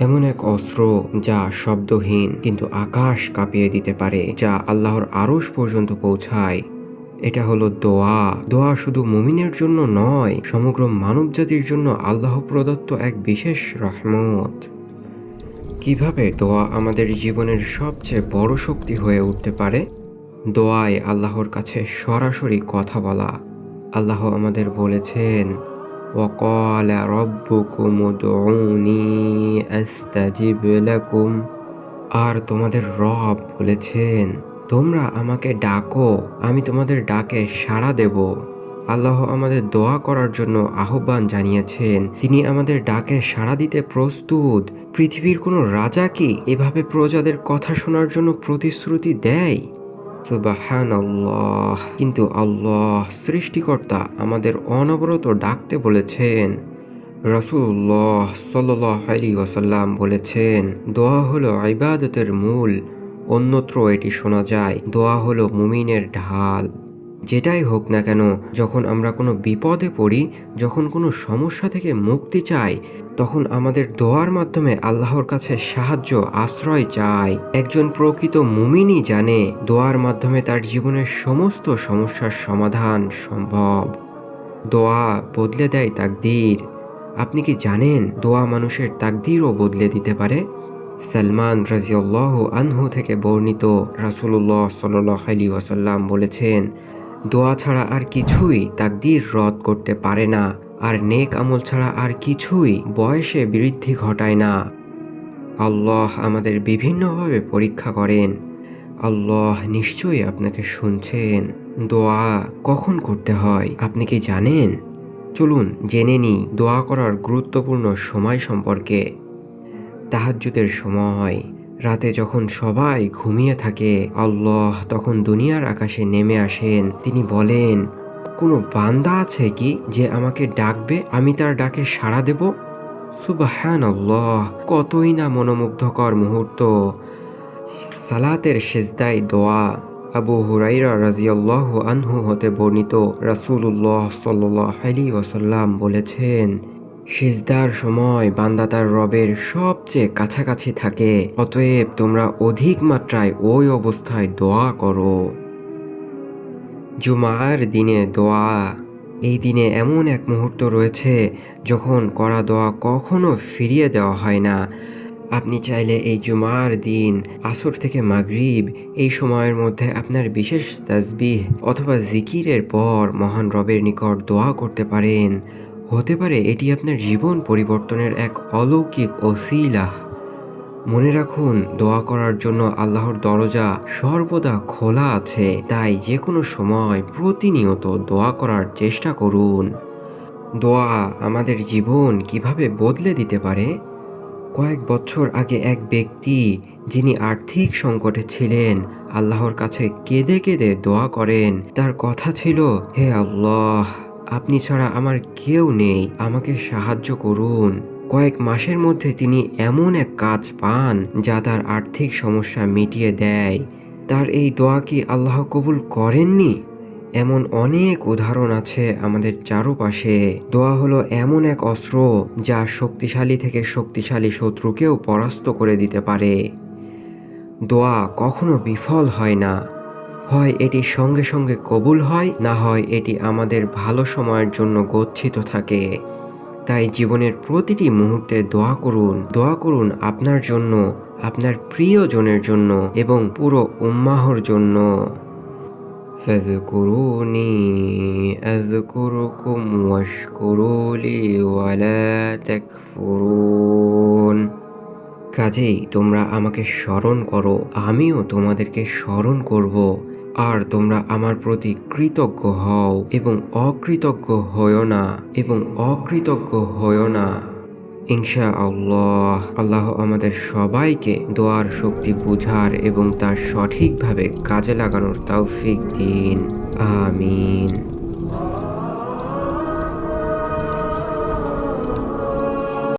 এমন এক অস্ত্র যা শব্দহীন কিন্তু আকাশ কাঁপিয়ে দিতে পারে, যা আল্লাহর আরশ পর্যন্ত পৌঁছায়। এটা হলো দোয়া। দোয়া শুধু মুমিনের জন্য নয়, সমগ্র মানবজাতির জন্য আল্লাহ প্রদত্ত এক বিশেষ রহমত। কীভাবে দোয়া আমাদের জীবনের সবচেয়ে বড় শক্তি হয়ে উঠতে পারে? দোয়ায় আল্লাহর কাছে সরাসরি কথা বলা। আল্লাহ আমাদের বলেছেন وقال ربكم ادعوني استجب لكم আর তোমাদের রব বলেছেন তোমরা আমাকে ডাকো আমি তোমাদের ডাকে সাড়া দেব আল্লাহ আমাদের দোয়া করার জন্য আহ্বান জানিয়েছেন তিনি আমাদের ডাকে সাড়া দিতে প্রস্তুত পৃথিবীর কোনো রাজা কি এভাবে প্রজাদের কথা শোনার জন্য প্রতিশ্রুতি দেয় আল্লাহ কিন্তু আল্লাহ সৃষ্টিকর্তা আমাদের অনবরত ডাকতে বলেছেন। রসুল্লাহ সাল্লাহ আলী ওয়াসাল্লাম বলেছেন, দোয়া হলো ইবাদতের মূল, অন্যত্র এটি শোনা যায়। দোয়া হলো মুমিনের ঢাল। যেটাই হোক না কেন, যখন আমরা কোনো বিপদে পড়ি, যখন কোনো সমস্যা থেকে মুক্তি চাই, তখন আমাদের দোয়ার মাধ্যমে আল্লাহর কাছে সাহায্য, আশ্রয় চাই। একজন প্রকৃত মুমিনই জানে দোয়ার মাধ্যমে তার জীবনের সমস্ত সমস্যার সমাধান সম্ভব। দোয়া বদলে দেয় তাকদীর। আপনি কি জানেন দোয়া মানুষের তাকদীরও বদলে দিতে পারে? সালমান রাজিউল্লাহ আনহু থেকে বর্ণিত রাসুল্লাহ সাল্লাহ আলী ওয়াসাল্লাম বলেছেন দোয়া ছাড়া আর কিছুই তাকদীর রদ করতে পারে না, আর নেক আমল ছাড়া আর কিছুই বয়সে বৃদ্ধি ঘটায় না। আল্লাহ আমাদের বিভিন্নভাবে পরীক্ষা করেন। আল্লাহ নিশ্চয়ই আপনাকে শুনছেন। দোয়া কখন করতে হয়, আপনি কি জানেন? চলুন জেনে নিই দোয়া করার গুরুত্বপূর্ণ সময় সম্পর্কে। তাহাজ্জুদের সময়। রাতে যখন সবাই ঘুমিয়ে থাকে, আল্লাহ তখন দুনিয়ার আকাশে নেমে আসেন। তিনি বলেন, কোনো বান্দা আছে কি যে আমাকে ডাকবে? আমি তার ডাকে সাড়া দেব? সুবাহান আল্লাহ কতই না মনোমুগ্ধকর মুহূর্ত। সালাতের সেজদায় দোয়া আবু হুরাইরা রাজিয়াল্লাহ আনহু হতে বর্ণিত রাসুল্লাহ সাল্লাহ আলী ওসাল্লাম বলেছেন সিজদার সময় বান্দা তার রবের সবচেয়ে কাছাকাছি থাকে। অতএব তোমরা অধিক মাত্রায় ওই অবস্থায় দোয়া করো। জুমার দিনে দোয়া। এই দিনে এমন এক মুহূর্ত রয়েছে যখন করা দোয়া কখনো ফিরিয়ে দেওয়া হয় না। আপনি চাইলে এই জুমার দিন, আসর থেকে মাগরিব, এই সময়ের মধ্যে আপনার বিশেষ তাজবিহ অথবা জিকিরের পর মহান রবের নিকট দোয়া করতে পারেন। হতে পারে এটি আপনার জীবন পরিবর্তনের এক অলৌকিক ওসিলাহ মনে রাখুন, দোয়া করার জন্য আল্লাহর দরজা সর্বদা খোলা আছে, তাই যে কোনো সময় প্রতিনিয়ত দোয়া করার চেষ্টা করুন। দোয়া আমাদের জীবন কীভাবে বদলে দিতে পারে? কয়েক বছর আগে এক ব্যক্তি, যিনি আর্থিক সংকটে ছিলেন, আল্লাহর কাছে কেঁদে কেঁদে দোয়া করেন। তার কথা ছিল, হে আল্লাহ আপনি ছাড়া আমার কেউ নেই, আমাকে সাহায্য করুন। কয়েক মাসের মধ্যে তিনি এমন এক কাজ পান যা তার আর্থিক সমস্যা মিটিয়ে দেয়। তার এই দোয়া কি আল্লাহ কবুল করেননি? এমন অনেক উদাহরণ আছে আমাদের চারপাশে। দোয়া হলো এমন এক অস্ত্র যা শক্তিশালী থেকে শক্তিশালী শত্রুকেও পরাস্ত করে দিতে পারে। দোয়া কখনো বিফল হয় না। হয় এটি সঙ্গে সঙ্গে কবুল হয় না হয় এটি আমাদের ভালো সময়ের জন্য গচ্ছিত থাকে তাই জীবনের প্রতিটি মুহূর্তে দোয়া করুন দোয়া করুন আপনার জন্য আপনার প্রিয়জনের জন্য এবং পুরো উম্মাহর জন্য فاذكروني أذكركم واشكروا لي ولا تكفرون কাজেই তোমরা আমাকে স্মরণ করো আমিও তোমাদেরকে স্মরণ করব আর তোমরা আমার প্রতি কৃতজ্ঞ হও এবং অকৃতজ্ঞ হও না এবং অকৃতজ্ঞ হও না। ইনশা আল্লাহ আল্লাহ আমাদের সবাইকে দোয়ার শক্তি বুঝার এবং তা সঠিকভাবে কাজে লাগানোর তৌফিক দিন। আমিন।